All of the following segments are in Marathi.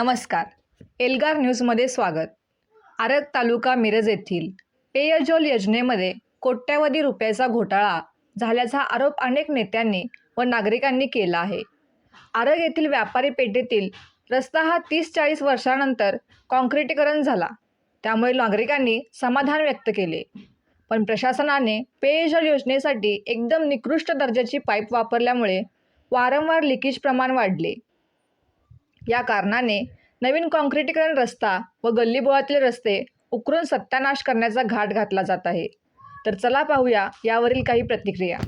नमस्कार. एल्गार न्यूजमध्ये स्वागत. आरग तालुका मिरज येथील पेयजल योजनेमध्ये कोट्यवधी रुपयाचा घोटाळा झाल्याचा आरोप अनेक नेत्यांनी व नागरिकांनी केला आहे. आरग येथील व्यापारी पेठेतील रस्ता हा तीस चाळीस वर्षानंतर काँक्रिटीकरण झाला. त्यामुळे नागरिकांनी समाधान व्यक्त केले. पण प्रशासनाने पेयजल योजनेसाठी एकदम निकृष्ट दर्जाची पाईप वापरल्यामुळे वारंवार लिकेज प्रमाण वाढले. या कारणाने नवीन काँक्रिटीकरण रस्ता व गल्लीबोळातील रस्ते उकरून सत्यानाश करण्याचा घाट घातला जात आहे. तर चला पाहूया यावरील काही प्रतिक्रिया.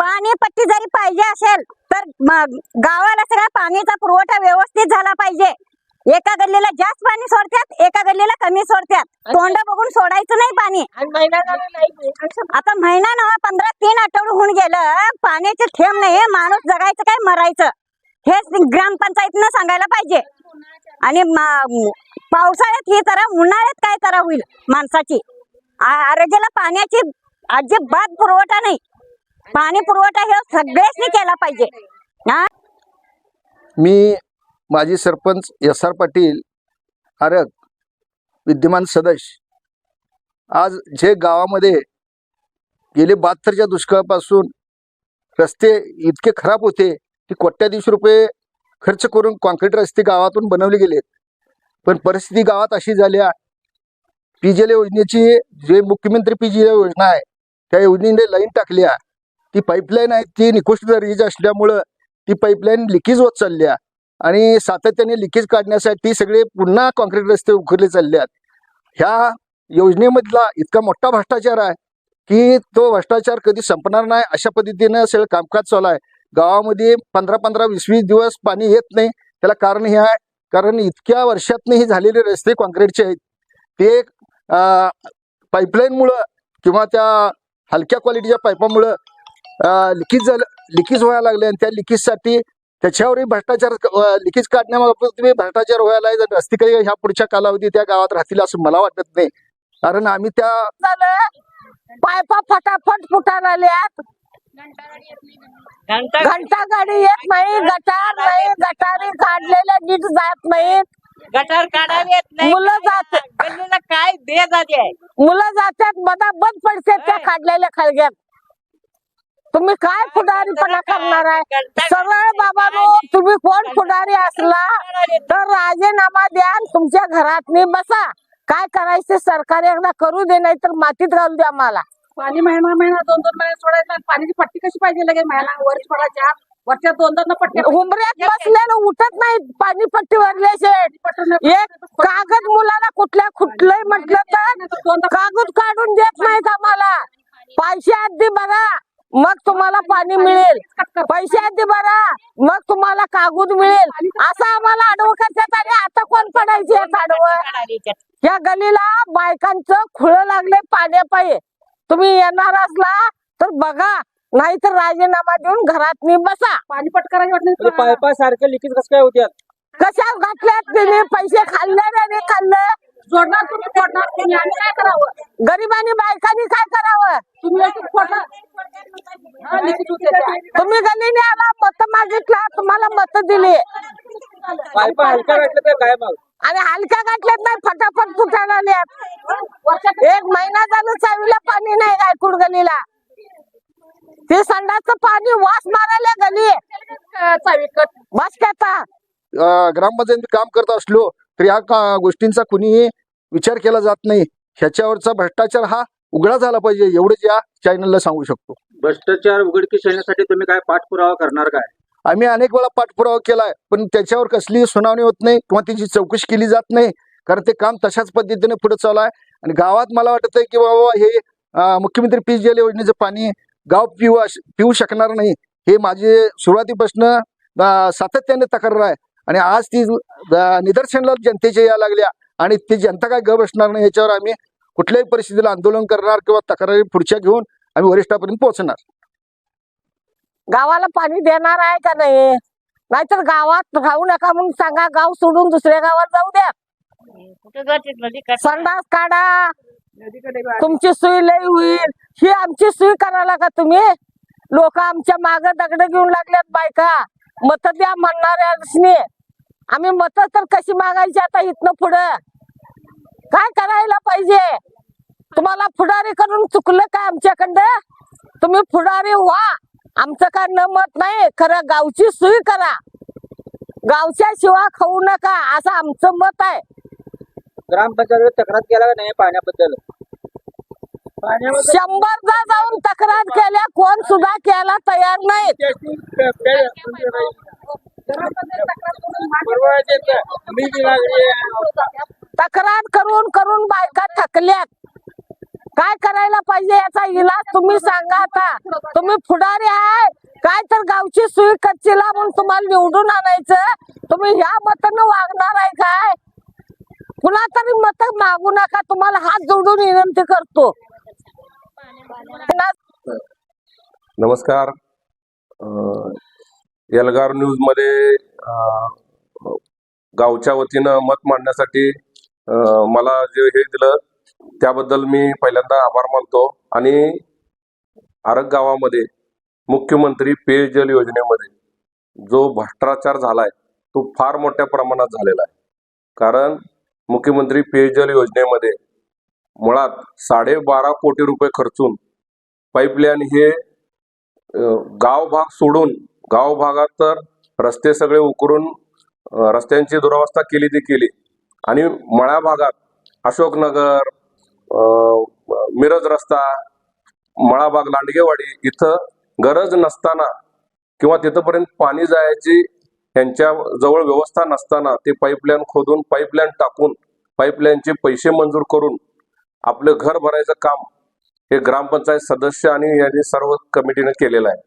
पाणी पट्टी जरी पाहिजे असेल तर गावाला सगळा पाण्याचा पुरवठा व्यवस्थित झाला पाहिजे. एका गल्लीला जास्त पाणी सोडतात एका गल्लीला कमी सोडतात. तोंड बघून सोडायचं नाही पाणी. आता महिना ना पंधरा तीन आठवडे होऊन गेलं पाण्याचे थेंब नाही माणूस जगायचं काय मरायचं. हेच ग्रामपंचायतीनं सांगायला पाहिजे. आणि पावसाळ्यात ही तर उन्हाळ्यात काय करा होईल माणसाची. आरोग्याला पाण्याची अजिबात पुरवठा नाही. पाणी पुरवठा हे सगळ्यांनी केला पाहिजे. हा? मी माजी सरपंच एस आर पाटील आरग विद्यमान सदस्य आज जे गावामध्ये गेले बहात्तरच्या दुष्काळापासून रस्ते इतके खराब होते की कोट्याधीश रुपये खर्च करून कॉन्क्रीट रस्ते गावातून बनवले गेलेत. पण परिस्थिती गावात अशी झाली आहे. पी जी योजनेची जे मुख्यमंत्री पी योजना आहे त्या योजनेने लाईन टाकल्या ती पाईपलाईन आहे ती निकृष्ट दर्जाची असल्यामुळं ती पाईपलाईन लिकेज होत चालली आहे. आणि सातत्याने लिकेज काढण्यासाठी सगळे पुन्हा कॉन्क्रीट रस्ते उखरले चालले आहेत ह्या योजनेमधला इतका मोठा भ्रष्टाचार आहे की तो भ्रष्टाचार कधी संपणार नाही अशा पद्धतीनं सगळं कामकाज चालू आहे. गावामध्ये पंधरा पंधरा वीस वीस दिवस पाणी येत नाही. त्याला कारण हे आहे कारण इतक्या वर्षातनं हे झालेले रस्ते कॉन्क्रीटचे आहेत. ते पाईपलाईनमुळं किंवा त्या हलक्या क्वालिटीच्या पाईपामुळं लिकेज झालं लिकेज व्हायला लागले आणि त्या लिकेजसाठी त्याच्यावरही भ्रष्टाचार लिकेज काढण्याबाबत तुम्ही भ्रष्टाचार व्हायला आहे. रस्ते काही ह्या पुढच्या कालावधी त्या गावात राहतील असं मला वाटत नाही. कारण आम्ही त्या झालं. पायपा फटाफट फुटायला आल्यात घंटा घंटा गाडी येत नाही गटार नाही गटारी काढलेल्या नीट जात नाहीत. गटार काढायला येत नाही. मुलं जात काय दे जाते? मुलं जातात बदा बंद पडतात त्या काढलेल्या खळग्यात तुम्ही काय पुढारीपणा करणार आहे? सरळ बाबा तुम्ही कोण पुढारी असला तर राजीनामा द्या आणि तुमच्या घरात बसा. काय करायचं सरकार एकदा करू दे नाही तर मातीत घालू द्या मला पाणी महिना महिना दोन दोन महिने सोडायचं. पाण्याची पट्टी कशी पाहिजे लगे महिना वर पडायच्या वरच्या दोन दोन पट्ट्या उंबऱ्यात बसलेलं उठत नाही पाणी पट्टी भरल्याशे एक कागद मुलाला कुठल्या कुठलंही म्हटलं तर कागद काढून देत नाहीत आम्हाला. पैसे आधी बघा. मग तुम्हाला पाणी मिळेल. पैसे आधी भरा मग तुम्हाला कागद मिळेल. असं आम्हाला आडवं करतात आणि आता कोण पडायचे आडवं? या गलीला बायकांचं खुळ लागले पाण्यापायी. तुम्ही येणार असला तर बघा नाहीतर राजीनामा देऊन घरात मी बसा. पाणी पट करायची वाटली पायपा सारखं लिकेज कसं काय होत्यात? कशा घातल्यात तिने पैसे खाल्ले नाही खाल्लं? जोडणार तुम्ही फोडणार तुम्ही. आम्ही काय करावं? गरिबांनी बायकांनी काय करावं? तुम्ही फोडणार लिखित. तुम्ही गलीने आला मत मागितला तुम्हाला मत दिली. आणि हलक्या गाठल्यात नाही फटाफट फुटायला आल्यात एक महिना झालं चावीला पाणी नाही गायकुड गलीला. ते संडाचं पाणी वास मारायला गली. बस आता अं, ग्रामपंचायतीत काम करत असलो तर या का- गोष्टींचा कुणीही विचार केला जात नाही. ह्याच्यावरचा भ्रष्टाचार हा उघडा झाला पाहिजे एवढंच या चॅनलला सांगू शकतो. भ्रष्टाचार उघडकीस येण्यासाठी तुम्ही काय पाठपुरावा करणार काय? आम्ही अनेक वेळा पाठपुरावा केलाय पण त्याच्यावर कसलीही सुनावणी होत नाही किंवा त्याची चौकशी केली जात नाही. कारण ते काम तशाच पद्धतीने पुढे चालू आहे. आणि गावात मला वाटत आहे की बाबा हे मुख्यमंत्री पीच जल योजनेचं पाणी गाव पिऊ पिऊ शकणार नाही. हे माझे सुरुवातीपासून सातत्याने तक्रार आहे. आणि आज ती निदर्शनाला जनतेच्या या लागल्या. आणि ती जनता काय ग बसणार नाही याच्यावर आम्ही कुठल्याही परिस्थितीला आंदोलन करणार किंवा तक्रारी पुढच्या घेऊन आम्ही वरिष्ठापर्यंत पोहोचणार. गावाला पाणी देणार आहे का नाही? नाहीतर गावात राहू नका म्हणून सांगा गाव सोडून दुसऱ्या गावात जाऊ द्या. संडास काढा. तुमची सोय लई होईल. ही आमची सोय करायला का तुम्ही? लोक आमच्या माग दगड घेऊन लागल्यात बायका. मत द्या म्हणणाऱ्यासनी. आम्ही मत तर कशी मागायची आता इथनं पुढं? काय करायला पाहिजे? तुम्हाला पुढारी करून चुकलं का आमच्याकडं? तुम्ही पुढारी व्हा. आमचं काय न मत नाही. खरं गावची सोय करा. गावच्या शिवा खाऊ नका. असं आमचं मत आहे. ग्रामपंचायत तक्रार केला का नाही पाण्याबद्दल? शंभरदा जाऊन तक्रार केल्या. कोण सुद्धा केला तयार नाहीत. तक्रार करून करून बायका थकल्यात. काय करायला पाहिजे याचा इलाज तुम्ही सांगा आता. तुम्ही पुढारी आहे. काय तर गावची सोय कच्चीला म्हणून तुम्हाला निवडून आणायचं. तुम्ही ह्या मतानं वागणार आहे काय? कुणा तरी मत मागू नका. तुम्हाला हात जोडून विनंती करतो. नमस्कार. एलगार एल्गार न्यूजमध्ये गावच्या वतीनं मत मांडण्यासाठी मला जे हे दिलं त्याबद्दल मी पहिल्यांदा आभार मानतो आणि आरग गावामध्ये मुख्यमंत्री पेयजल योजनेमध्ये जो भ्रष्टाचार झालाय तो फार मोठ्या प्रमाणात झालेला आहे. कारण मुख्यमंत्री पेयजल योजनेमध्ये मुळात साडेबारा कोटी रुपये खर्चून पाईपलाईन हे गाव भाग सोडून गाव भागात तर रस्ते सगळे उकरून रस्त्यांची दुरावस्था केली ती केली आणि मळ्या भागात अशोकनगर मिरज रस्ता मळाबाग लांडगेवाडी इथं गरज नसताना किंवा तिथंपर्यंत पाणी जायची त्यांच्या जवळ व्यवस्था नसताना ते पाईपलाईन खोदून पाईपलाईन टाकून पाईपलाईनचे पैसे मंजूर करून आपलं घर भरायचं काम हे ग्रामपंचायत सदस्य आणि यांनी सर्व कमिटीने केलेलं आहे.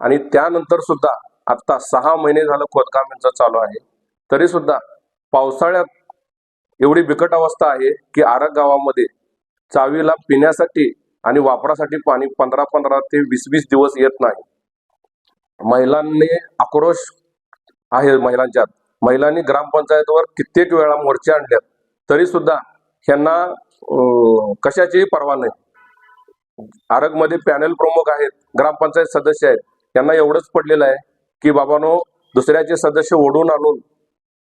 आणि त्यानंतर सुद्धा आता सहा महिने झालं खोदकाम यांचं चालू आहे. तरी सुद्धा पावसाळ्यात एवढी बिकट अवस्था आहे की आरग गावामध्ये चावीला पिण्यासाठी आणि वापरासाठी पाणी पंधरा पंधरा ते वीस वीस दिवस येत नाही. महिलांनी आक्रोश आहे महिलांच्यात. महिलांनी ग्रामपंचायतवर कित्येक वेळा मोर्चे आणल्यात. तरी सुद्धा ह्यांना कशाचीही पर्वा नाही. आरगमध्ये पॅनल प्रमुख आहेत ग्रामपंचायत सदस्य आहेत. यांना एवढंच पडलेलं आहे की बाबानो दुसऱ्याचे सदस्य ओढून आणून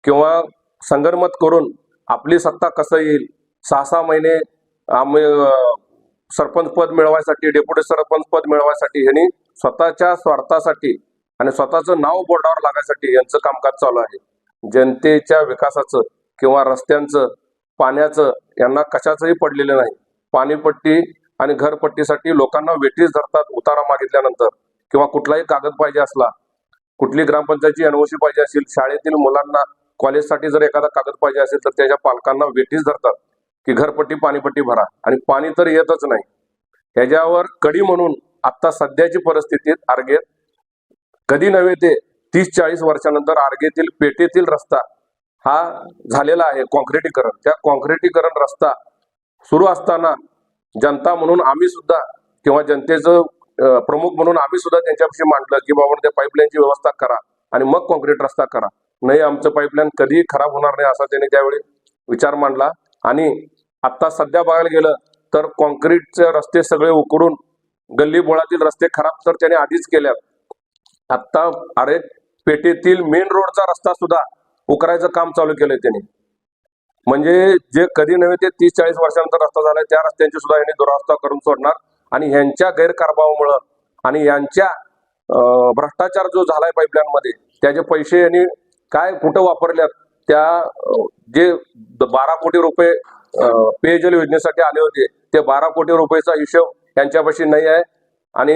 किंवा संगनमत करून आपली सत्ता कसं येईल? सहा सहा महिने आम्ही सरपंच पद मिळवायसाठी डेप्युटी सरपंच पद मिळवायसाठी यांनी स्वतःच्या स्वार्थासाठी आणि स्वतःचं नाव बोर्डावर लागायसाठी यांचं कामकाज चालू आहे. जनतेच्या विकासाचं किंवा रस्त्यांचं पाण्याचं यांना कशाचंही पडलेलं नाही. पाणीपट्टी आणि घरपट्टीसाठी लोकांना वेटीस धरतात उतारा मागितल्यानंतर. किंवा कुठलाही कागद पाहिजे असला कुठली ग्रामपंचायतची एनओसी पाहिजे असेल शाळेतील मुलांना कॉलेजसाठी जर एखादा कागद पाहिजे असेल तर त्याच्या पालकांना वेटीस धरतात. की घरपट्टी पाणीपट्टी भरा. आणि पाणी तर येतच नाही. ह्याच्यावर कडी म्हणून आता सध्याची परिस्थितीत आर्गेत कधी नव्हे ते तीस चाळीस वर्षानंतर आर्गेतील पेटेतील रस्ता हा झालेला आहे कॉन्क्रिटीकरण. त्या कॉन्क्रिटीकरण रस्ता सुरू असताना जनता म्हणून आम्ही सुद्धा किंवा जनतेचं प्रमुख म्हणून आम्ही सुद्धा त्यांच्यापाशी मांडलं की बाबा त्या पाईपलाईनची व्यवस्था करा आणि मग कॉन्क्रीट रस्ता करा. नाही आमचं पाईपलाईन कधीही खराब होणार नाही असा त्यांनी त्यावेळी विचार मांडला. आणि आता सध्या बघायला गेलं तर कॉन्क्रीटचे रस्ते सगळे उकडून गल्ली बोळातील रस्ते खराब तर त्याने आधीच केल्यात. आता अरे पेटेतील मेन रोडचा रस्ता सुद्धा उकरायचं काम चालू केलंय त्यांनी. म्हणजे जे कधी नव्हे ते तीस चाळीस वर्षानंतर रस्ता झालाय त्या रस्त्यांची सुद्धा यांनी दुरावस्था करून सोडणार. आणि ह्यांच्या गैरकारभावामुळं आणि यांच्या भ्रष्टाचार जो झालाय पाईपलाईन मध्ये त्याचे पैसे यांनी काय कुठं वापरल्यात? त्या जे बारा कोटी रुपये पेयजल योजनेसाठी आले होते ते बारा कोटी रुपयेचा हिशोब यांच्यापाशी नाही आहे. आणि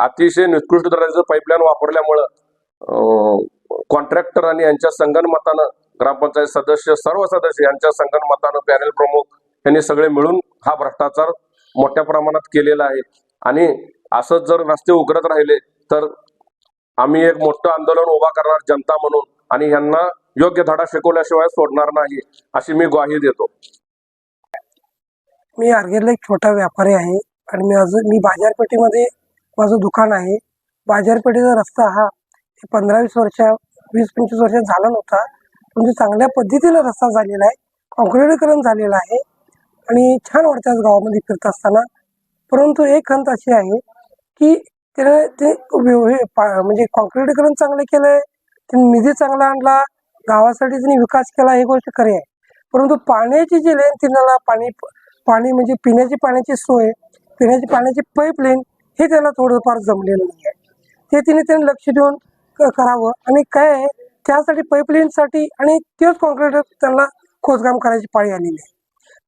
अतिशय निकृष्ट दर्जाचं पाईपलाईन वापरल्यामुळं कॉन्ट्रॅक्टर आणि यांच्या संगणमतानं ग्रामपंचायत सदस्य सर्व सदस्य यांच्या संगणमतानं पॅनेल प्रमुख यांनी सगळे मिळून हा भ्रष्टाचार मोठ्या प्रमाणात केलेला आहे. आणि असंच जर रस्ते उघडत राहिले तर आम्ही एक मोठं आंदोलन उभा करणार जनता म्हणून आणि यांना योग्य धडा शिकवल्याशिवाय सोडणार नाही अशी मी ग्वाही देतो. मी आरगेरला एक छोटा व्यापारी आहे आणि मी अजून मी बाजारपेठेमध्ये माझं दुकान आहे. बाजारपेठेचा रस्ता हा पंधरा वीस वर्ष वीस पंचवीस वर्षात झाला नव्हता म्हणजे चांगल्या पद्धतीनं रस्ता झालेला आहे कॉन्क्रिटीकरण झालेलं आहे आणि छान वाटतं आज गावामध्ये फिरत असताना. परंतु एक खंत अशी आहे की त्याने ते म्हणजे कॉन्क्रिटीकरण चांगलं केलंय त्यांनी निधी चांगला आणला गावासाठी त्यांनी विकास केला ही गोष्ट खरी आहे. परंतु पाण्याची जी लेन तिनाला पाणी पाणी म्हणजे पिण्याची पाण्याची सोय पिण्याची पाण्याची पाईपलाईन हे त्याला थोडंफार जमलेलं नाही आहे. ते तिने त्यांनी लक्ष देऊन क- करावं. आणि काय आहे त्यासाठी पाईपलाईनसाठी आणि तेच कॉन्क्रीट त्यांना खोदकाम करायची पाळी आलेली आहे.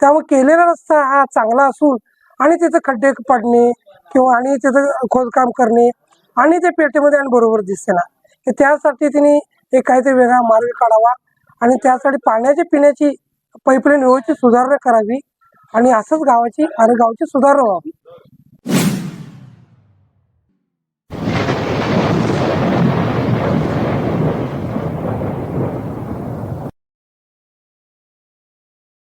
त्यामुळे केलेला रस्ता हा चांगला असून आणि तिथं खड्डे पडणे किंवा आणि तिथं खोदकाम करणे आणि ते पेटीमध्ये आणि बरोबर दिसते ना त्यासाठी तिने एक काहीतरी वेगळा मार्ग काढावा आणि त्यासाठी पाण्याची पिण्याची पाईपलाईन व्यवस्थित सुधारणा करावी आणि असंच गावाची आणि गावची सुधारणा व्हावी.